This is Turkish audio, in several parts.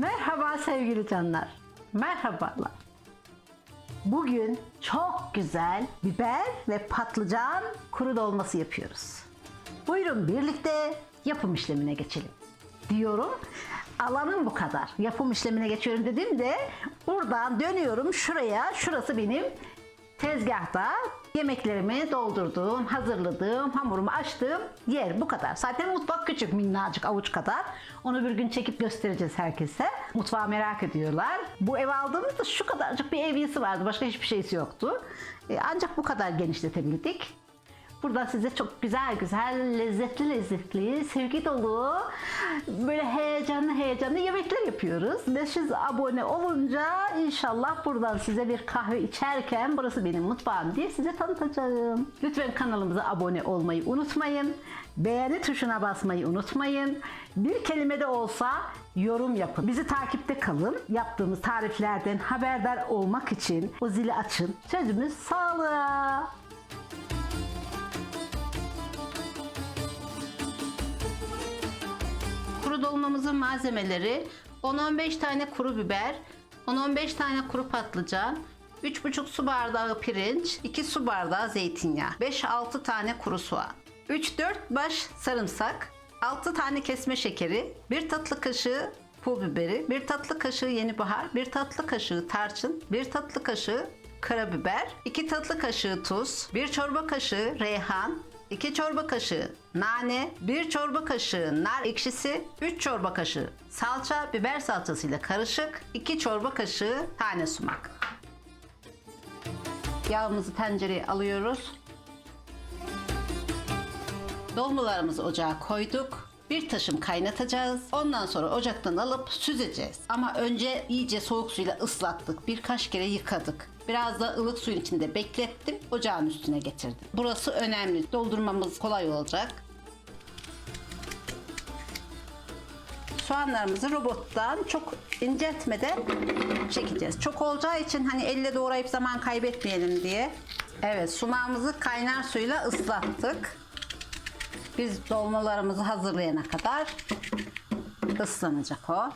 Merhaba sevgili canlar. Merhabalar. Bugün çok güzel biber ve patlıcan kuru dolması yapıyoruz. Buyurun birlikte yapım işlemine geçelim. Diyorum alanım bu kadar. Yapım işlemine geçiyorum dediğimde buradan dönüyorum şuraya. Şurası benim tezgahta yemeklerimi doldurduğum, hazırladığım, hamurumu açtığım yer bu kadar. Zaten mutfak küçük minnacık avuç kadar. Onu bir gün çekip göstereceğiz herkese. Mutfağı merak ediyorlar. Bu ev aldığımızda şu kadarcık bir eviyesi vardı. Başka hiçbir şeysi yoktu. E, ancak bu kadar genişletebildik. Burada size çok güzel güzel, lezzetli lezzetli, sevgi dolu, böyle heyecanlı heyecanlı yemekler yapıyoruz. 500 abone olunca inşallah buradan size bir kahve içerken burası benim mutfağım diye size tanıtacağım. Lütfen kanalımıza abone olmayı unutmayın. Beğeni tuşuna basmayı unutmayın. Bir kelime de olsa yorum yapın. Bizi takipte kalın. Yaptığımız tariflerden haberdar olmak için o zili açın. Sözümüz sağlığa. Kuru dolmamızın malzemeleri 10-15 tane kuru biber, 10-15 tane kuru patlıcan, 3,5 su bardağı pirinç, 2 su bardağı zeytinyağı, 5-6 tane kuru soğan, 3-4 baş sarımsak, 6 tane kesme şekeri, 1 tatlı kaşığı pul biberi, 1 tatlı kaşığı yeni bahar, 1 tatlı kaşığı tarçın, 1 tatlı kaşığı karabiber, 2 tatlı kaşığı tuz, 1 çorba kaşığı reyhan, 2 çorba kaşığı nane, 1 çorba kaşığı nar ekşisi, 3 çorba kaşığı salça, biber salçasıyla karışık, 2 çorba kaşığı tane sumak. Yağımızı tencereye alıyoruz. Dolmalarımızı ocağa koyduk. Bir taşım kaynatacağız. Ondan sonra ocaktan alıp süzeceğiz. Ama önce iyice soğuk suyla ıslattık. Birkaç kere yıkadık. Biraz da ılık suyun içinde beklettim. Ocağın üstüne getirdim. Burası önemli. Doldurmamız kolay olacak. Soğanlarımızı robottan çok inceltmeden çekeceğiz. Çok olacağı için hani elle doğrayıp zaman kaybetmeyelim diye. Evet sumağımızı kaynar suyla ıslattık. Biz dolmalarımızı hazırlayana kadar ıslanacak o.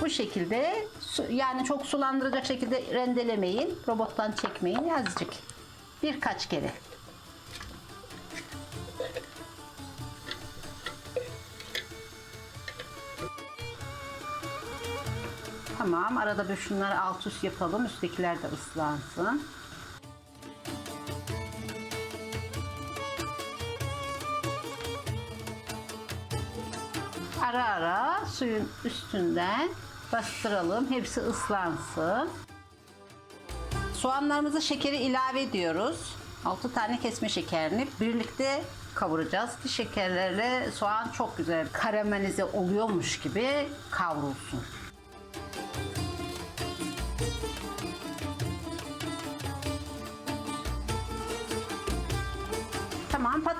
Bu şekilde yani çok sulandıracak şekilde rendelemeyin. Robottan çekmeyin. Azıcık. Birkaç kere. Tamam. Arada bir şunları alt üst yapalım. Üsttekiler de ıslansın. Ara ara suyun üstünden bastıralım. Hepsi ıslansın. Soğanlarımızı şekeri ilave ediyoruz. 6 tane kesme şekerini birlikte kavuracağız ki şekerlerle soğan çok güzel karamelize oluyormuş gibi kavrulsun.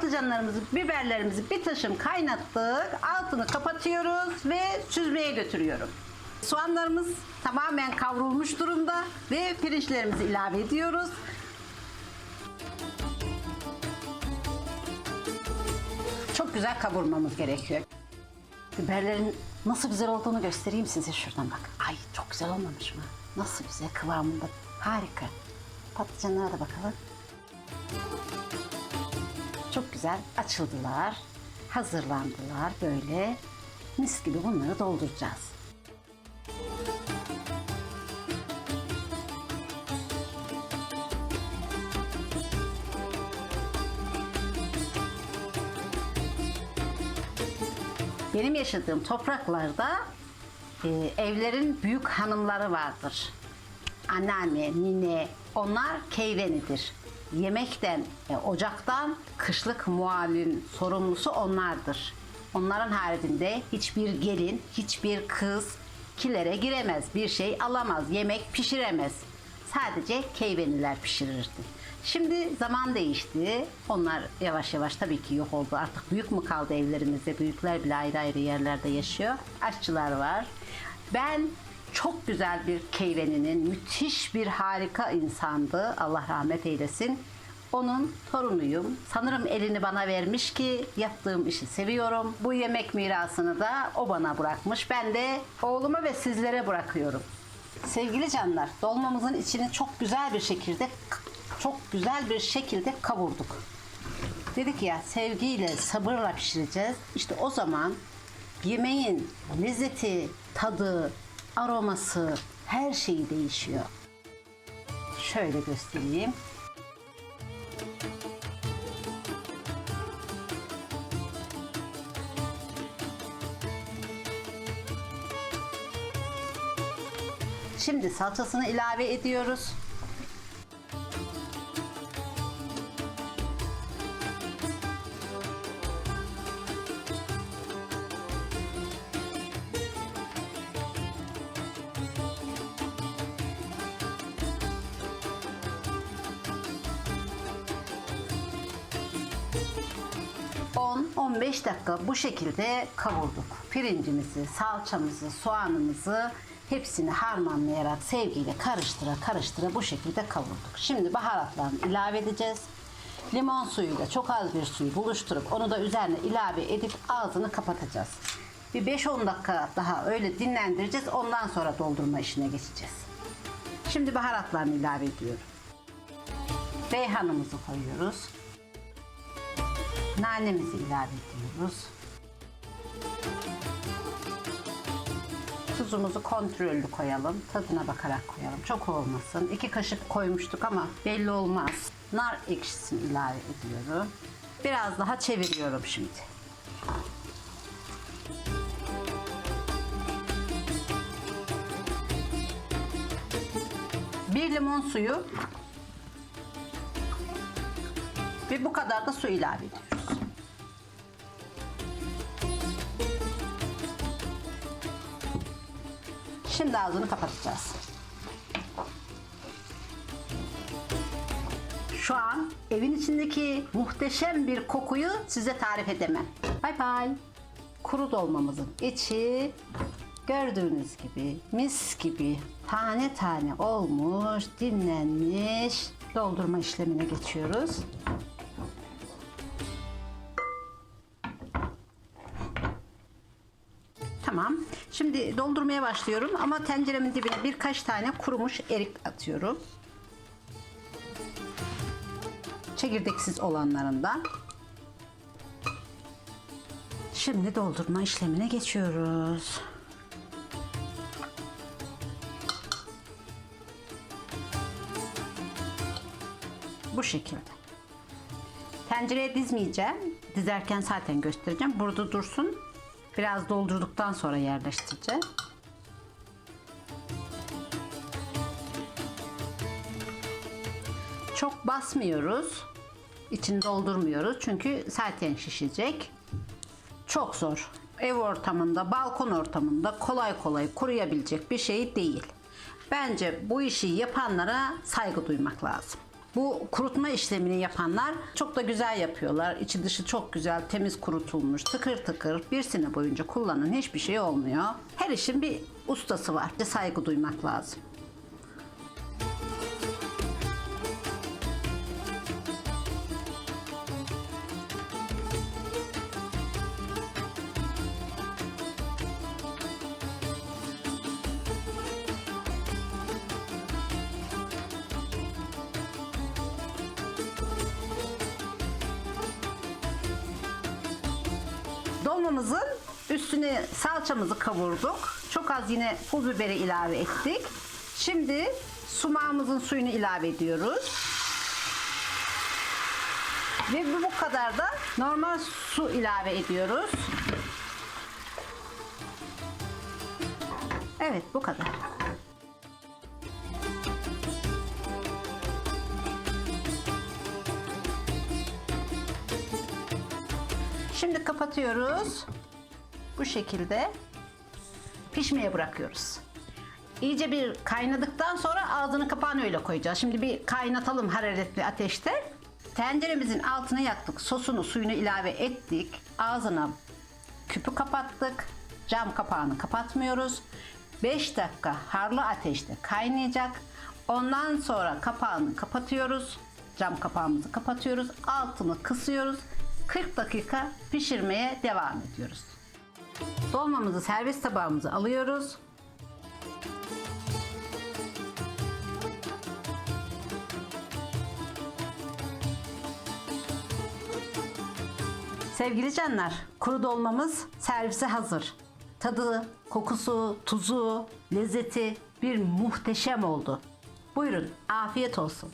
Patlıcanlarımızı, biberlerimizi bir taşım kaynattık. Altını kapatıyoruz ve süzmeye götürüyorum. Soğanlarımız tamamen kavrulmuş durumda ve pirinçlerimizi ilave ediyoruz. Çok güzel kavurmamız gerekiyor. Biberlerin nasıl güzel olduğunu göstereyim size şuradan bak. Ay çok güzel olmamış mı? Nasıl güzel kıvamında. Harika. Patlıcanlara da bakalım. Güzel açıldılar. Hazırlandılar böyle. Mis gibi bunları dolduracağız. Benim yaşadığım topraklarda e, evlerin büyük hanımları vardır. Anneanne, nine, onlar keyvenidir. Yemekten, e, ocaktan kışlık muavin sorumlusu onlardır. Onların haricinde hiçbir gelin, hiçbir kız kilere giremez, bir şey alamaz, yemek pişiremez. Sadece keyveniler pişirirdi. Şimdi zaman değişti. Onlar yavaş yavaş tabii ki yok oldu. Artık büyük mü kaldı evlerimizde? Büyükler bile ayrı ayrı yerlerde yaşıyor. Aşçılar var. Ben çok güzel bir keyveninin, müthiş bir harika insandı. Allah rahmet eylesin. Onun torunuyum. Sanırım elini bana vermiş ki yaptığım işi seviyorum. Bu yemek mirasını da o bana bırakmış. Ben de oğluma ve sizlere bırakıyorum. Sevgili canlar, dolmamızın içini çok güzel bir şekilde çok güzel bir şekilde kavurduk. Dedik ya sevgiyle, sabırla pişireceğiz. İşte o zaman yemeğin lezzeti, tadı, aroması, her şeyi değişiyor. Şöyle göstereyim. Şimdi salçasını ilave ediyoruz. ...10-15 dakika bu şekilde kavurduk. Pirincimizi, salçamızı, soğanımızı hepsini harmanlayarak sevgiyle karıştıra karıştıra bu şekilde kavurduk. Şimdi baharatlarını ilave edeceğiz. Limon suyuyla çok az bir suyu buluşturup onu da üzerine ilave edip ağzını kapatacağız. Bir 5-10 dakika daha öyle dinlendireceğiz. Ondan sonra doldurma işine geçeceğiz. Şimdi baharatlarını ilave ediyorum. Reyhanımızı koyuyoruz. Nanemizi ilave ediyoruz. Tuzumuzu kontrollü koyalım. Tadına bakarak koyalım. Çok olmasın. İki kaşık koymuştuk ama belli olmaz. Nar ekşisini ilave ediyorum. Biraz daha çeviriyorum şimdi. Bir limon suyu ve bu kadar da su ilave ediyoruz. Şimdi ağzını kapatacağız. Şu an evin içindeki muhteşem bir kokuyu size tarif edemem. Bay bay. Kuru dolmamızın içi gördüğünüz gibi mis gibi tane tane olmuş, dinlenmiş. Doldurma işlemine geçiyoruz. Şimdi doldurmaya başlıyorum ama tenceremin dibine birkaç tane kurumuş erik atıyorum. Çekirdeksiz olanlarından. Şimdi doldurma işlemine geçiyoruz. Bu şekilde. Tencereye dizmeyeceğim. Dizerken zaten göstereceğim. Burada dursun. Biraz doldurduktan sonra yerleştireceğim. Çok basmıyoruz. İçini doldurmuyoruz. Çünkü zaten şişecek. Çok zor. Ev ortamında, balkon ortamında kolay kolay kuruyabilecek bir şey değil. Bence bu işi yapanlara saygı duymak lazım. Bu kurutma işlemini yapanlar çok da güzel yapıyorlar. İçi dışı çok güzel, temiz kurutulmuş, tıkır tıkır. Bir sene boyunca kullanın hiçbir şey olmuyor. Her işin bir ustası var. Saygı duymak lazım. Dolmamızın üstüne salçamızı kavurduk. Çok az yine pul biberi ilave ettik. Şimdi sumağımızın suyunu ilave ediyoruz. Ve bu kadar da normal su ilave ediyoruz. Evet bu kadar. Şimdi kapatıyoruz. Bu şekilde pişmeye bırakıyoruz. İyice bir kaynadıktan sonra ağzını kapağını öyle koyacağız. Şimdi bir kaynatalım hararetli ateşte. Tenceremizin altına yaktık. Sosunu, suyunu ilave ettik. Ağzına küpü kapattık. Cam kapağını kapatmıyoruz. 5 dakika harlı ateşte kaynayacak. Ondan sonra kapağını kapatıyoruz. Cam kapağımızı kapatıyoruz. Altını kısıyoruz. 40 dakika pişirmeye devam ediyoruz. Dolmamızı servis tabağımıza alıyoruz. Sevgili canlar, kuru dolmamız servise hazır. Tadı, kokusu, tuzu, lezzeti bir muhteşem oldu. Buyurun, afiyet olsun.